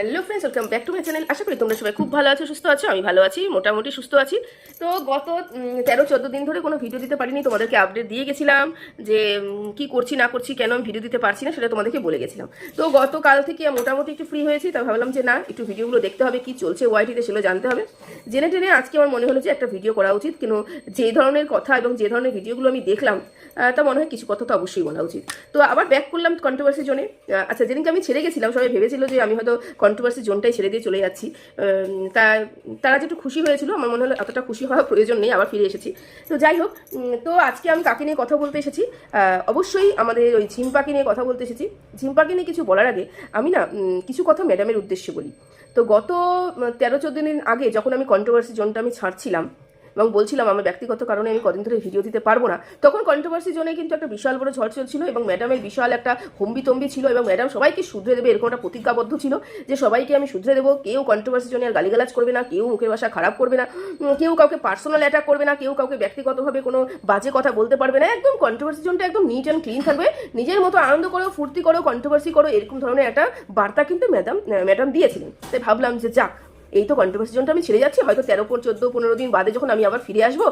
Hello friends welcome back to my channel আশা করি তোমরা সবাই খুব ভালো আছো সুস্থ আছো আমি ভালো আছি মোটামুটি সুস্থ আছি। তো গত তেরো চোদ্দ দিন ধরে কোনো ভিডিও দিতে পারিনি তোমাদেরকে আপডেট দিয়ে গেছিলাম যে কি করছি না করছি কেন আমি ভিডিও দিতে পারছি না সেটা তোমাদেরকে বলে গেছিলাম। তো গতকাল থেকে মোটামুটি একটু ফ্রি হয়েছি তাই ভাবলাম যে না একটু ভিডিওগুলো দেখতে হবে কি চলছে ওয়াইটিতে সেগুলো জানতে হবে। জেনে টেনে আজকে আমার মনে হলো যে একটা ভিডিও করা উচিত কিন্তু যে ধরনের কথা এবং যে ধরনের ভিডিওগুলো আমি দেখলাম তা মনে হয় কিছু কথা তো অবশ্যই বলা উচিত। তো আবার ব্যাক করলাম কন্ট্রোভার্সি জোনে। আহ, আচ্ছা যেদিনকে আমি ছেড়ে গেছিলাম সবাই ভেবেছিল যে আমি হয়তো কন্ট্রোভার্সি জোনটাই ছেড়ে দিয়ে চলে যাচ্ছি। তা, তারা যেটু খুশি হয়েছিল, আমার মনে হলো এতটা খুশি হওয়ার প্রয়োজন নেই, আবার ফিরে এসেছি। তো যাই হোক তো আজকে আমি কাকে নিয়ে কথা বলতে এসেছি? অবশ্যই আমাদের ওই ঝিম্পাকে নিয়ে কথা বলতে এসেছি। ঝিম্পাকে নিয়ে কিছু বলার আগে, আমি না কিছু কথা ম্যাডামের উদ্দেশ্যে বলি। তো গত তেরো, চোদ্দ দিন আগে যখন আমি কন্ট্রোভার্সি জোনটা আমি ছাড়ছিলাম এবং বলছিলাম আমার ব্যক্তিগত কারণে আমি কদিন ধরে ভিডিও দিতে পারব না। তখন কন্ট্রোভার্সি জোনে কিন্তু একটা বিশাল বড় ঝড় চলছিল এবং ম্যাডামের বিশাল একটা হম্বিতম্বি ছিল এবং ম্যাডাম সবাইকে শুধরে দেবে, এরকম একটা প্রতিজ্ঞাবদ্ধ ছিল যে সবাইকে আমি শুধরে দেবো। কেউ কন্ট্রোভার্সি জোনে আর গালিগালাজ করবে না, কেউ মুখের ভাষা খারাপ করবে না কেউ কাউকে পার্সোনাল অ্যাটাক করবে না, কেউ কাউকে ব্যক্তিগতভাবে কোনো বাজে কথা বলতে পারবে না। একদম কন্ট্রোভার্সি জোনটা একদম নিট অ্যান্ড ক্লিন থাকবে। নিজের মতো আনন্দ করো, ফুর্তি করো কন্ট্রোভার্সি করো, এরকম ধরনের একটা বার্তা কিন্তু ম্যাডাম ম্যাডাম দিয়েছিলেন। তাই ভাবলাম যে যাক এই তো কন্ট্রোভার্সি জোনটা আমি ছেড়ে যাচ্ছি, হয়তো তেরো চোদ্দ, পনেরো দিন বাদে যখন আমি আবার ফিরে আসব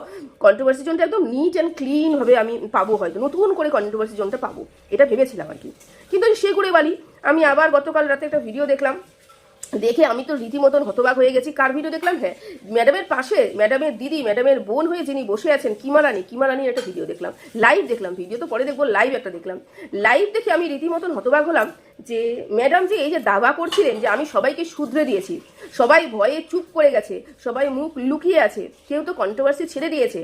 কন্ট্রোভার্সি জোনটা একদম নিট অ্যান্ড ক্লিনভাবে আমি পাবো হয়তো, নতুন করে কন্ট্রোভার্সি জোনটা পাবো, এটা ভেবেছিলাম আর কি। কিন্তু সে করে বালি, আমি আবার গতকাল রাতে একটা ভিডিও দেখলাম দেখে আমি তো রীতিমতন হতবাক হয়ে গেছি। কার ভিডিও দেখলাম? হ্যাঁ ম্যাডামের পাশে ম্যাডামের দিদি ম্যাডামের বোন হয়ে যিনি বসে আছেন কিমা রানী কিমা রানীর একটা ভিডিও দেখলাম। লাইভ দেখলাম ভিডিও তো পরে দেখব লাইভ একটা দেখলাম। লাইভ দেখে আমি রীতিমতন হতবাক হলাম যে ম্যাডাম যে এই যে দাবা করছিলেন যে আমি সবাইকে শুধরে দিয়েছি, সবাই ভয়ে চুপ করে গেছে, সবাই মুখ লুকিয়ে আছে, কেউ তো কন্ট্রোভার্সি ছেড়ে দিয়েছে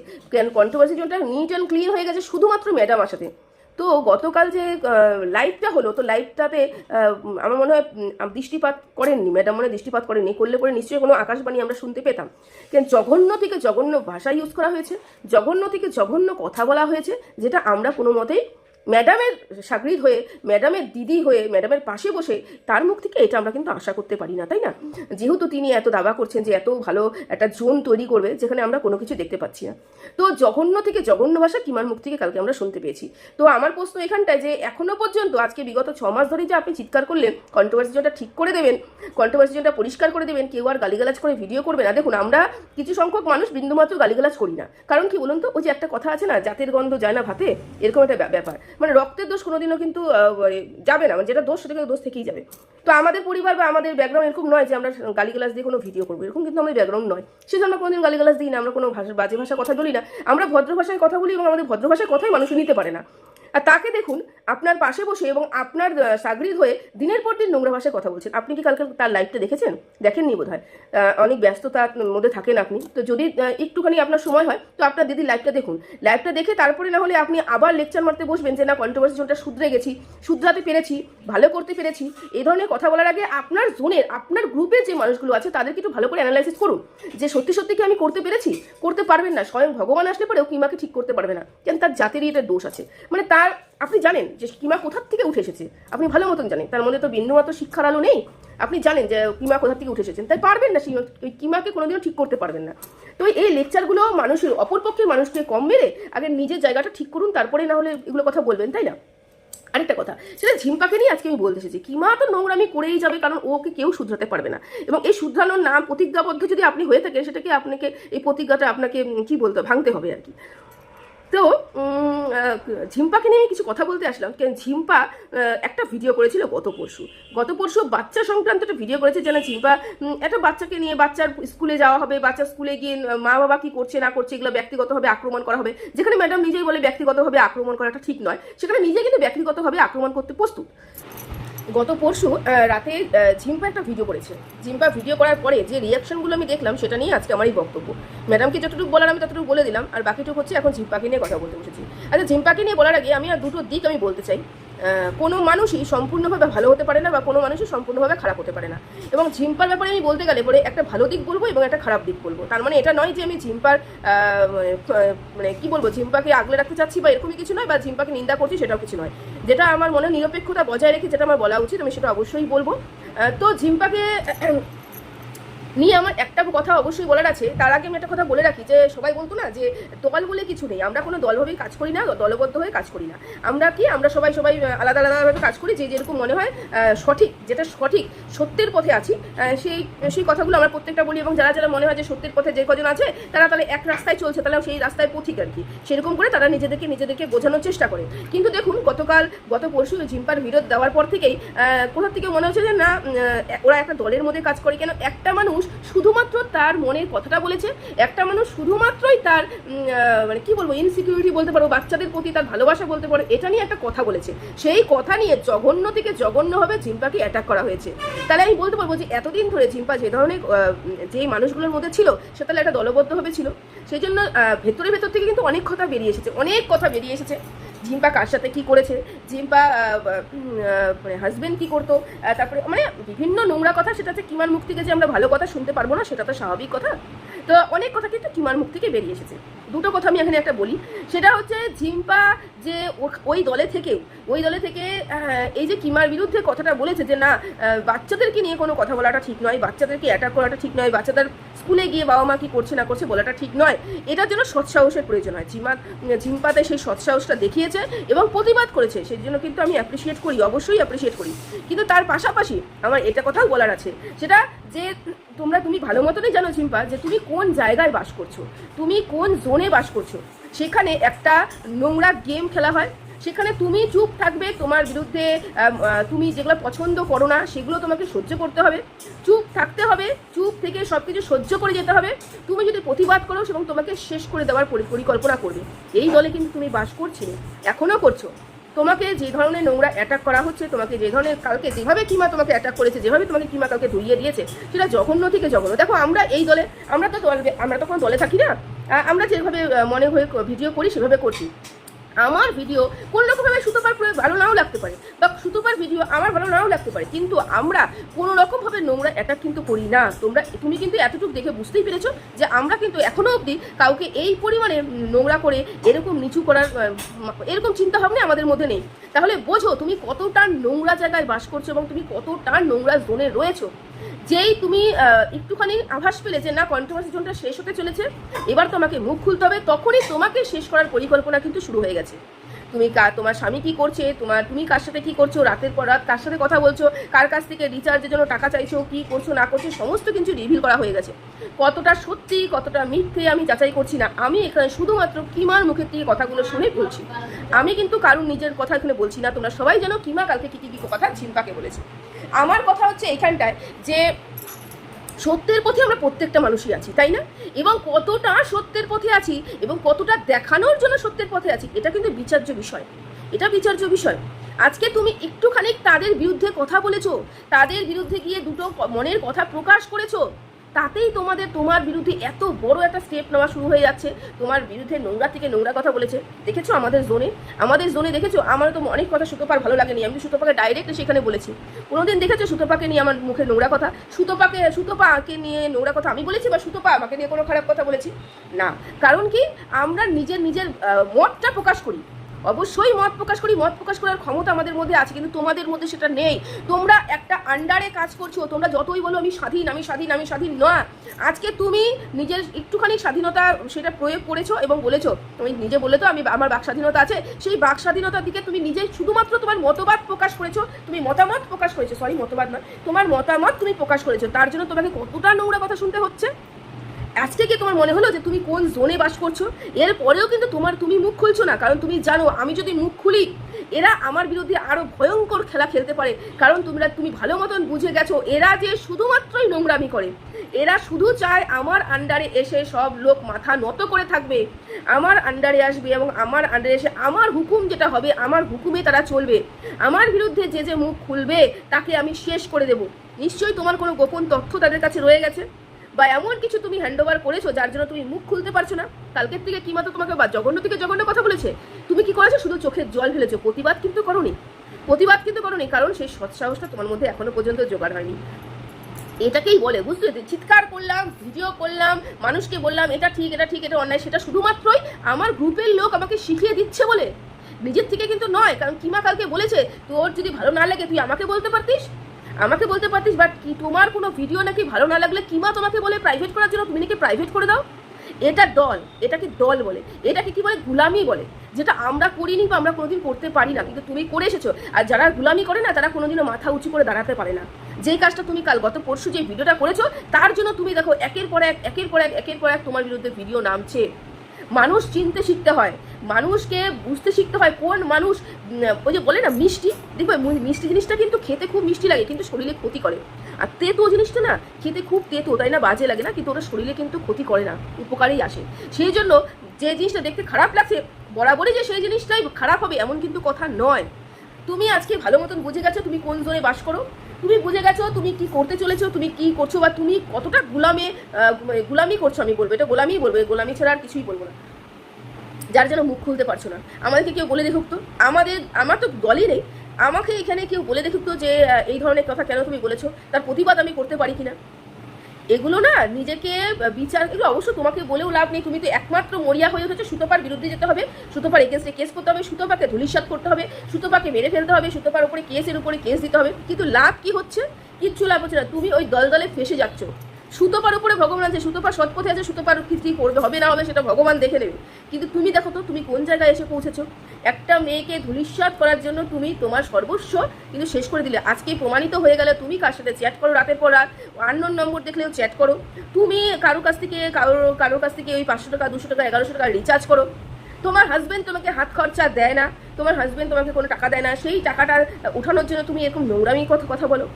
কন্ট্রোভার্সি জনটা নিট অ্যান্ড ক্লিন হয়ে গেছে শুধুমাত্র ম্যাডাম আসাতে তো গতকাল যে লাইভটা হলো, তো লাইভটাতে আমার মনে হয় দৃষ্টিপাত করেননি ম্যাডাম মনে দৃষ্টিপাত করেননি, করলে পরে নিশ্চয়ই কোনো আকাশবাণী আমরা শুনতে পেতাম। কেন জঘন্য থেকে জঘন্য ভাষা ইউজ করা হয়েছে, জঘন্য থেকে জঘন্য কথা বলা হয়েছে, যেটা আমরা কোনো মতেই ম্যাডামের সাগরিদ হয়ে, ম্যাডামের দিদি হয়ে, ম্যাডামের পাশে বসে তার মুখ থেকে এটা আমরা কিন্তু আশা করতে পারি না, তাই না? যেহেতু তিনি এত দাবা করছেন যে এত ভালো একটা জোন তৈরি করবে, যেখানে আমরা কোনো কিছু দেখতে পাচ্ছি না। তো জঘন্য থেকে জঘন্য ভাষা কিমার মুখ থেকে কালকে আমরা শুনতে পেয়েছি। তো আমার প্রশ্ন এখানটায় যে এখনও পর্যন্ত আজকে বিগত ছ মাস ধরে যে আপনি চিৎকার করলেন কন্ট্রোভার্সি জনটা ঠিক করে দেবেন কন্ট্রোভার্সি জনটা পরিষ্কার করে দেবেন, কেউ আর গালিগালাজ করে ভিডিও করবে না। দেখুন, আমরা কিছু সংখ্যক মানুষ বিন্দুমাত্র গালিগালাজ করি না। কারণ কি বলুন তো, ওই যে একটা কথা আছে না, জাতের গন্ধ যায় না ভাতে? এরকম একটা ব্যাপার। মানে রক্তের দোষ কোনোদিনও কিন্তু মানে যাবে না। মানে যেটা দোষ, সেটা কিন্তু দোষ থেকেই যাবে। তো আমাদের পরিবার বা আমাদের ব্যাকগ্রাউন্ড এরকম নয় যে আমরা গালিগালাজ দিয়ে কোনো ভিডিও করব। এরকম কিন্তু আমাদের ব্যাকগ্রাউন্ড নয়। সেজন্য আমরা কোনোদিন গালিগালাজ দিই না, আমরা কোনো ভাষা বাজে ভাষা কথা বলি না। আমরা ভদ্র ভাষায় কথা বলি এবং আমাদের ভদ্র ভাষায় কথাই মানুষ নিতে পারে না। আর তাকে দেখুন, আপনার পাশে বসে এবং আপনার সাগরিদ হয়ে দিনের পর দিন নোংরা ভাষায় কথা বলছেন। আপনি কি কালকে তার লাইভটা দেখেছেন? দেখেননি বোধ হয় অনেক ব্যস্ততার মধ্যে থাকেন আপনি। তো যদি একটুখানি আপনার সময় হয়, তো আপনার দিদির লাইভটা দেখুন। লাইভটা দেখে তারপরে না হলে আপনি আবার লেকচার মারতে বসবেন যে, না কন্ট্রোভার্সি জোনটা শুধরে গেছি, শুধরাতে পেরেছি, ভালো করতে পেরেছি। এই ধরনের কথা বলার আগে আপনার জোনের আপনার গ্রুপের যে মানুষগুলো আছে, তাদেরকে একটু ভালো করে অ্যানালাইসিস করুন। যে, সত্যি সত্যি কি আমি করতে পেরেছি? করতে পারবেন না। স্বয়ং ভগবান আসলে পরেও কিমাকে ঠিক করতে পারবে না। কেন? তার জাতেরই এটা দোষ আছে। মানে তার আপনি জানেন যে কিমা কোথার থেকে উঠে এসেছে। আপনি ভালো মতন জানেন। তার মধ্যে তো বিন্দুমাত্র শিক্ষার আলো নেই। আপনি জানেন যে কিমা কোথার থেকে উঠে এসেছেন তাই পারবেন না সেই- কিমাকে কোনোদিনও ঠিক করতে পারবেন না। তো এই লেকচারগুলো মানুষের অপরপক্ষের মানুষকে কম মেরে আগে নিজের জায়গাটা ঠিক করুন, তারপরে না হলে এগুলো কথা বলবেন, তাই না? আরেকটা কথা, সেটা ঝিম্পাকে নিয়ে আজকে আমি বলতে এসেছি। কিমা তো নোংরামি করেই যাবে, কারণ ওকে কেউ শুধরাতে পারবে না। এবং এই শুধরানোর নাম প্রতিজ্ঞাবদ্ধ যদি আপনি হয়ে থাকেন, সেটাকে আপনাকে, এই প্রতিজ্ঞাটা আপনাকে কি বলতে, ভাঙতে হবে আর কি। তো ঝিম্পাকে নিয়ে কিছু কথা বলতে আসলাম। কেন ঝিম্পা একটা ভিডিও করেছিল গত পরশু। গত পরশু বাচ্চা সংক্রান্ত একটা ভিডিও করেছে যেন ঝিম্পা একটা বাচ্চাকে নিয়ে বাচ্চার স্কুলে যাওয়া হবে বাচ্চা স্কুলে গিয়ে মা বাবা কি করছে, না করছে, এগুলো ব্যক্তিগতভাবে আক্রমণ করা হবে। যেখানে ম্যাডাম নিজেই বলে ব্যক্তিগতভাবে আক্রমণ করাটা ঠিক নয়। সেখানে নিজে কিন্তু ব্যক্তিগতভাবে আক্রমণ করতে প্রস্তুত। গত পরশু রাতে ঝিম্পা একটা ভিডিও করেছে। ঝিম্পা ভিডিও করার পরে যে রিয়াকশনগুলো আমি দেখলাম, সেটা নিয়ে আজকে আমার এই বক্তব্য। ম্যাডামকে যতটুকু বলার আমি ততটুকু বলে দিলাম, আর বাকিটুকু হচ্ছে এখন ঝিম্পাকে নিয়ে কথা বলতে বসেছি। আচ্ছা ঝিম্পাকে নিয়ে বলার আগে আমি আর দুটো দিক আমি বলতে চাই। কোনো মানুষই সম্পূর্ণভাবে ভালো হতে পারে না বা কোনো মানুষই সম্পূর্ণভাবে খারাপ হতে পারে না। এবং ঝিম্পার ব্যাপারে আমি বলতে গেলে পরে একটা ভালো দিক বলব এবং একটা খারাপ দিক বলব। তার মানে এটা নয় যে আমি ঝিম্পার মানে, মানে কি বলব ঝিম্পাকে আগলে রাখতে চাচ্ছি বা এরকমই কিছু নয় বা ঝিম্পাকে নিন্দা করছি সেটাও কিছু নয়। যেটা আমার মনে নিরপেক্ষতা বজায় রেখে যেটা আমার বলা উচিত আমি সেটা অবশ্যই বলব। তো ঝিম্পাকে নিয়ে আমার একটা কথা অবশ্যই বলার আছে। তার আগে আমি একটা কথা বলে রাখি যে, সবাই বলতো না যে, দল বলে কিছু নেই। আমরা কোনো দলভাবেই কাজ করি না, দলবদ্ধ হয়ে কাজ করি না। আমরা কি? আমরা সবাই সবাই আলাদা, আলাদাভাবে কাজ করি যে, যেরকম মনে হয় সঠিক, যেটা সঠিক, সত্যের পথে আছি। সেই সেই কথাগুলো আমরা প্রত্যেকটা বলি এবং যারা যারা মনে হয় যে সত্যের পথে যে কজন আছে, তারা তাহলে এক রাস্তায় চলছে, তাহলে সেই রাস্তায় পথিক আর কি। সেরকম করে তারা নিজেদেরকে নিজেদেরকে বোঝানোর চেষ্টা করে। কিন্তু দেখুন, গতকাল, গত পরশু জিম্পার বিরোধ দেওয়ার পর থেকেই কোথা থেকে মনে হচ্ছে যে, না ওরা একটা দলের মধ্যে কাজ করে কেন? একটা মানুষ শুধুমাত্র তার মনের কথাটা বলেছে। একটা মানুষ শুধুমাত্রই তার মানে কি বলব ইনসিকিউরিটি বলতে পারো, বাচ্চাদের প্রতি তার ভালোবাসা বলতে পারো, এটা নিয়ে একটা কথা বলেছে। সেই কথা নিয়ে জঘন্য থেকে জঘন্যভাবে জিম্পাকে অ্যাটাক করা হয়েছে। তাহলে আমি বলতে পারব যে, এতদিন ধরে জিম্পা যে ধরনের যে মানুষগুলোর মধ্যে ছিল, সে তাহলে একটা দলবদ্ধভাবে ছিল। সেই জন্য ভেতরে ভেতর থেকে কিন্তু অনেক কথা বেরিয়ে এসেছে, অনেক কথা বেরিয়ে এসেছে। ঝিম্পা কার সাথে কী করেছে? ঝিম্পা মানে হাজব্যান্ড কী করতো? তারপরে মানে বিভিন্ন নোংরা কথা, সেটা হচ্ছে কিমার মুখ থেকে যে আমরা ভালো কথা শুনতে পারব না, সেটা তো স্বাভাবিক কথা। তো অনেক কথা কিন্তু কিমার মুখ থেকে বেরিয়ে এসেছে। দুটো কথা আমি এখানে একটা বলি। সেটা হচ্ছে ঝিম্পা যে ওই দলে থেকেও, ওই দলে থেকে এই যে কিমার বিরুদ্ধে কথাটা বলেছে যে, না বাচ্চাদেরকে নিয়ে কোনো কথা বলাটা ঠিক নয়, বাচ্চাদেরকে অ্যাটাক করাটা ঠিক নয়, বাচ্চাদের স্কুলে গিয়ে বাবা মা কি করছে না করছে বলাটা ঠিক নয়। এটার জন্য সৎসাহসের প্রয়োজন হয়। ঝিমা ঝিম্পাতে সেই সৎসাহসটা দেখিয়েছে এবং প্রতিবাদ করেছে। সেই জন্য কিন্তু আমি অ্যাপ্রিসিয়েট করি, অবশ্যই অ্যাপ্রিসিয়েট করি। কিন্তু তার পাশাপাশি আমার এটা কথাও বলার আছে। সেটা যে, তোমরা তুমি ভালো মতনই জানো ঝিম্পা, যে তুমি কোন জায়গায় বাস করছ? তুমি কোন জোনে বাস করছ। সেখানে একটা নোংরা গেম খেলা হয়। সেখানে তুমি চুপ থাকবে, তোমার বিরুদ্ধে তুমি যেগুলো পছন্দ করো না, সেগুলো তোমাকে সহ্য করতে হবে। চুপ থাকতে হবে, চুপ থেকে সব কিছু সহ্য করে যেতে হবে। তুমি যদি প্রতিবাদ করো এবং তোমাকে শেষ করে দেওয়ার পরিকল্পনা করবে। এই দলে কিন্তু তুমি বাস করছিলে এখনও করছ। তোমাকে যে ধরনের নোংরা অ্যাটাক করা হচ্ছে, তোমাকে যে ধরনের কালকে যেভাবে কিমা তোমাকে অ্যাটাক করেছে, যেভাবে তোমাকে কিমা কালকে ধুইয়ে দিয়েছে, সেটা জঘন্য থেকে জঘন্য। দেখো, আমরা এই দলে, আমরা তো আমরা তো কোনো দলে থাকি না। আমরা যেভাবে মনে হয়ে ভিডিও করি, সেভাবে করছি। আমার ভিডিও কোন রকমভাবে সুতোপার প্রয়োগ ভালো নাও লাগতে পারে, বা সুতোপার ভিডিও আমার ভালো নাও লাগতে পারে, কিন্তু আমরা কোনো রকমভাবে নোংরা অ্যাটাক কিন্তু করি না। তোমরা, তুমি কিন্তু এতটুকু দেখে বুঝতেই পেরেছ যে আমরা কিন্তু এখনও অবধি কাউকে এই পরিমাণে নোংরা করে, এরকম নিচু করার এরকম চিন্তা ভাবনা আমাদের মধ্যে নেই। তাহলে বোঝো তুমি কতটা নোংরা জায়গায় বাস করছ এবং তুমি কতটা নোংরা জোনে রয়েছো। যেই তুমি একটুখানি আভাস পেলে যে না কন্ট্রোভার্সি জোনটা শেষ হতে চলেছে, এবার তোমাকে মুখ খুলতে হবে, তখনই তোমাকে শেষ করার পরিকল্পনা কিন্তু শুরু হয়ে গেছে। তুমি কা, তোমার স্বামী কি করছে, তোমার, তুমি কার সাথে কি করছ, রাতের পর রাত কার সাথে কথা বলছো, কার কাছ থেকে রিচার্জের জন্য টাকা চাইছো, কি করছ, না করছ, সমস্ত কিছু রিভিল করা হয়ে গেছে। কতটা সত্যি, কতটা মিথ্যে আমি যাচাই করছি না, আমি এখানে শুধুমাত্র কিমার মুখের থেকে কথাগুলো শুনে বলছি। আমি কিন্তু কারুর নিজের কথা এখানে বলছি না, তোমরা সবাই জানো কিমা কালকে কি কি কথা ঝিম্পাকে বলেছে। আমার কথা হচ্ছে এইখানটায় যে সত্যের পথে আমরা প্রত্যেকটা মানুষই আছি, তাই না? এবং কতটা সত্যের পথে আছি এবং কতটা দেখানোর জন্য সত্যের পথে আছি, এটা কিন্তু বিচার্য বিষয়। এটা বিচার্য বিষয়। আজকে তুমি একটুখানি তাদের বিরুদ্ধে কথা বলেছ, তাদের বিরুদ্ধে গিয়ে দুটো মনের কথা প্রকাশ করেছ তাতেই তোমাদের, তোমার বিরুদ্ধে এত বড় একটা স্টেপ নেওয়া শুরু হয়ে যাচ্ছে। তোমার বিরুদ্ধে নোংরা থেকে নোংরা কথা বলেছে। দেখেছ আমাদের জোনে? আমাদের জোনে দেখেছ? আমার তো অনেক কথা সুতোপার ভালো লাগেনি। আমি সুতোপাকে ডাইরেক্ট সেখানে বলেছি। কোনোদিন দেখেছ সুতোপাকে নিয়ে আমার মুখে নোংরা কথা? সুতোপাকে সুতোপাকে নিয়ে নোংরা কথা আমি বলেছি বা সুতোপা আমাকে নিয়ে কোনো খারাপ কথা বলেছি? না। কারণ কি? আমরা নিজের নিজের মতটা প্রকাশ করি। অবশ্যই মত প্রকাশ করি, মত প্রকাশ করার ক্ষমতা আমাদের মধ্যে আছে, কিন্তু তোমাদের মধ্যে সেটা নেই। তোমরা একটা আন্ডারে কাজ করছ, তোমরা যতই বলো আমি স্বাধীন আমি স্বাধীন আমি স্বাধীন না। আজকে তুমি নিজের একটুখানি স্বাধীনতা সেটা প্রয়োগ করেছ এবং বলেছ, তুমি নিজে বলে তো আমি আমার বাক স্বাধীনতা আছে, সেই বাক স্বাধীনতার দিকে তুমি নিজে শুধুমাত্র তোমার মতবাদ প্রকাশ করেছ, তুমি মতামত প্রকাশ করেছ সরি মতবাদ নয়, তোমার মতামত তুমি প্রকাশ করেছ, তার জন্য তোমাকে কতটা নোংরা কথা শুনতে হচ্ছে? আজকে কি তোমার মনে হলো যে তুমি কোন জোনে বাস করছ? এর পরেও কিন্তু তোমার তুমি মুখ খুলছো না, কারণ তুমি জানো আমি যদি মুখ খুলি, এরা আমার বিরুদ্ধে আরও ভয়ঙ্কর খেলা খেলতে পারে। কারণ তোমরা তুমি ভালো মতন বুঝে গেছো, এরা যে শুধুমাত্রই নোংরামি করে। এরা শুধু চায় আমার আন্ডারে এসে সব লোক মাথা নত করে থাকবে। আমার আন্ডারে আসবে এবং আমার আন্ডারে এসে আমার হুকুম যেটা হবে, আমার হুকুমে তারা চলবে। আমার বিরুদ্ধে যে যে মুখ খুলবে, তাকে আমি শেষ করে দেব। নিশ্চয়ই তোমার কোনো গোপন তথ্য তাদের কাছে রয়ে গেছে? বা এমন কিছু তুমি হ্যান্ড ওভার করেছ যার জন্য তুমি মুখ খুলতে পারছ না? কালকের থেকে কি মাত্র তোমাকে বা জঘন্য থেকে জঘন্য কথা বলেছে? তুমি কি করেছ? শুধু চোখের জল ফেলেছো। প্রতিবাদ কিন্তু করোনি। প্রতিবাদ কিন্তু করোনি, কারণ সেই সৎসাহসটা তোমার মধ্যে এখনও পর্যন্ত জোগাড় হয়নি। এটাকেই বলে বুঝতে পেরেছি? চিৎকার করলাম, ভিডিও করলাম, মানুষকে বললাম, এটা ঠিক এটা ঠিক, এটা অন্যায়। সেটা শুধুমাত্রই আমার গ্রুপের লোক আমাকে শিখিয়ে দিচ্ছে বলে। নিজের থেকে কিন্তু নয়, কারণ কিমা কালকে বলেছে, তোর যদি ভালো না লাগে, তুই আমাকে বলতে পারতিস? আমাকে বলতে পারতিস বাট কি তোমার কোনো ভিডিও নাকি ভালো না লাগলে কিমা তোমাকে বলে প্রাইভেট করার জন্য তুমি নাকি প্রাইভেট করে দাও? এটা দল এটাকে দল বলে? এটাকে কি বলে? গুলামি বলে। যেটা আমরা করিনি বা আমরা কোনোদিন করতে পারি না, কিন্তু তুমি করে এসেছ। আর যারা গুলামি করে না, তারা কোনোদিনও মাথা উঁচু করে দাঁড়াতে পারে না। যেই কাজটা তুমি কাল, গত পরশু যে ভিডিওটা করেছ, তার জন্য তুমি দেখো, একের পর এক, একের পর এক, একের পর এক তোমার বিরুদ্ধে ভিডিও নামছে। মানুষ চিনতে শিখতে হয়। মানুষকে বুঝতে শিখতে হয় কোন মানুষ ওই যে বলে না, মিষ্টি? দেখবে মিষ্টি জিনিসটা কিন্তু খেতে খুব মিষ্টি লাগে, কিন্তু শরীরে ক্ষতি করে। আর তেতো জিনিসটা না, খেতে খুব তেতো, তাই না? বাজে লাগে না, কিন্তু ওটা শরীরে কিন্তু ক্ষতি করে না, উপকারেই আসে। সেই জন্য যে জিনিসটা দেখতে খারাপ লাগছে, বরাবরই যে সেই জিনিসটাই খারাপ হবে, এমন কিন্তু কথা নয়। তুমি আজকে ভালো মতন বুঝে গেছো তুমি কোন জোনে বাস করো। তুমি বুঝে গেছো, তুমি কি করতে চলেছো, তুমি কি করছ বা তুমি কতটা গুলামে গুলামি করছ আমি বলব। এটা গোলামিই বলব গোলামি ছাড়া আর কিছুই বলব না। যার যেন মুখ খুলতে পারছ না। আমাদেরকে কেউ বলে দেখুক তো। আমাদের, আমার তো দলই নেই। আমাকে এখানে কেউ বলে দেখুক তো যে এই ধরনের কথা কেন তুমি বলেছ? তার প্রতিবাদ আমি করতে পারি কিনা? এগুলো না নিজেকে বিচার এগুলো অবশ্য তোমাকে বলেও লাভ নেই। তুমি তো একমাত্র মরিয়া হয়ে উঠেছো, সুতোপার বিরুদ্ধে যেতে হবে। সুতোপার এগেনস্টে কেস করতে হবে, সুতোপাকে ধুলিসাৎ করতে হবে, সুতোপাকে মেরে ফেলতে হবে, সুতোপার উপরে কেসের উপরে কেস দিতে হবে। কিন্তু লাভ কি হচ্ছে? কিচ্ছু লাভ হচ্ছে না। তুমি ওই দল দলে ফেসে যাচ্ছ। সুতোপার উপরে ভগবান আছে সুতোপা সৎ পথে আছে, সুতোপার কি করবে? হবে না হবে সেটা ভগবান দেখে নেবে। কিন্তু তুমি দেখো তো, তুমি কোন জায়গায় এসে পৌঁছেছো? একটা মেয়েকে ধুলিস্বাদ করার জন্য তুমি তোমার সর্বস্ব। কিন্তু শেষ করে দিলে। আজকে প্রমাণিত হয়ে গেলে তুমি কার সাথে চ্যাট করো রাতের পর রাত। আননোন নম্বর দেখলেও চ্যাট করো। তুমি কারও কাছ থেকে কারও কারোর কাছ থেকে ওই পাঁচশো টাকা, দুশো টাকা, এগারোশো টাকা রিচার্জ করো। তোমার হাজব্যান্ড তোমাকে হাত খরচা দেয় না। তোমার হাজবেন্ড তোমাকে কোনো টাকা দেয় না। সেই টাকাটা উঠানোর জন্য তুমি এরকম নোংরামি কথা কথা বলো।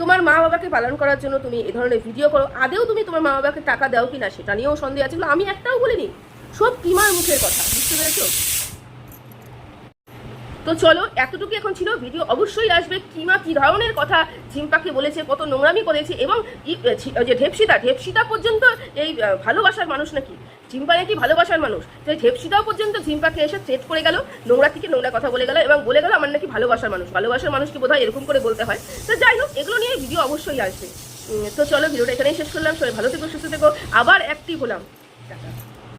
তোমার মা বাবাকে পালন করার জন্য তুমি এ ধরনের ভিডিও করো। আদেও তুমি তোমার মা বাবাকে টাকা দাও কি না সেটা নিয়েও সন্দেহ আছে। আমি একটাও বলিনি। সব কিমার মুখের কথা। বুঝতে পেরেছ? তো চলো, এতটুকু এখন ছিল। ভিডিও অবশ্যই আসবে। কিমা কি ধরনের কথা ঝিম্পাকে বলেছে, কত নোংরামি করেছে, এবং যে ঢেপসিতা ঢেপসিতা পর্যন্ত এই ভালোবাসার মানুষ নাকি? ঝিম্পা নাকি ভালোবাসার মানুষ? যে ঢেপসিতাও পর্যন্ত ঝিম্পাকে এসে থ্রেট করে গেল, নোংরা থেকে নোংরা কথা বলে গেল, এবং বলে গেল, আমার নাকি ভালোবাসার মানুষ। ভালোবাসার মানুষকে বোধহয় এরকম করে বলতে হয়। তো যাই হোক, এগুলো নিয়ে ভিডিও অবশ্যই আসবে। তো চলো, ভিডিওটা এখানেই শেষ করলাম। সবাই ভালো থেকো, সুস্থ থেকো। আবার অ্যাক্টিভ হলাম।